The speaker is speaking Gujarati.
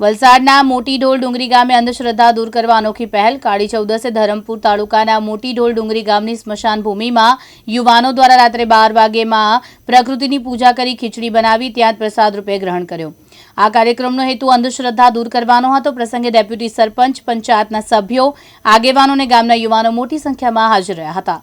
વલસાડના મોટી ઢોલ ડુંગરી ગામે અંધશ્રદ્ધા દૂર કરવા અનોખી પહેલ. કાળી ચૌદસે ધરમપુર તાલુકાના મોટી ઢોલ ડુંગરી ગામની સ્મશાન ભૂમિમાં યુવાનો દ્વારા રાત્રે બાર વાગ્યેમાં પ્રકૃતિની પૂજા કરી ખીચડી બનાવી ત્યાં પ્રસાદ રૂપે ગ્રહણ કર્યો. આ કાર્યક્રમનો હેતુ અંધશ્રદ્ધા દૂર કરવાનો હતો. પ્રસંગે ડેપ્યુટી સરપંચ, પંચાયતના સભ્યો આગેવાનો અને ગામના યુવાનો મોટી સંખ્યામાં હાજર રહ્યા હતા.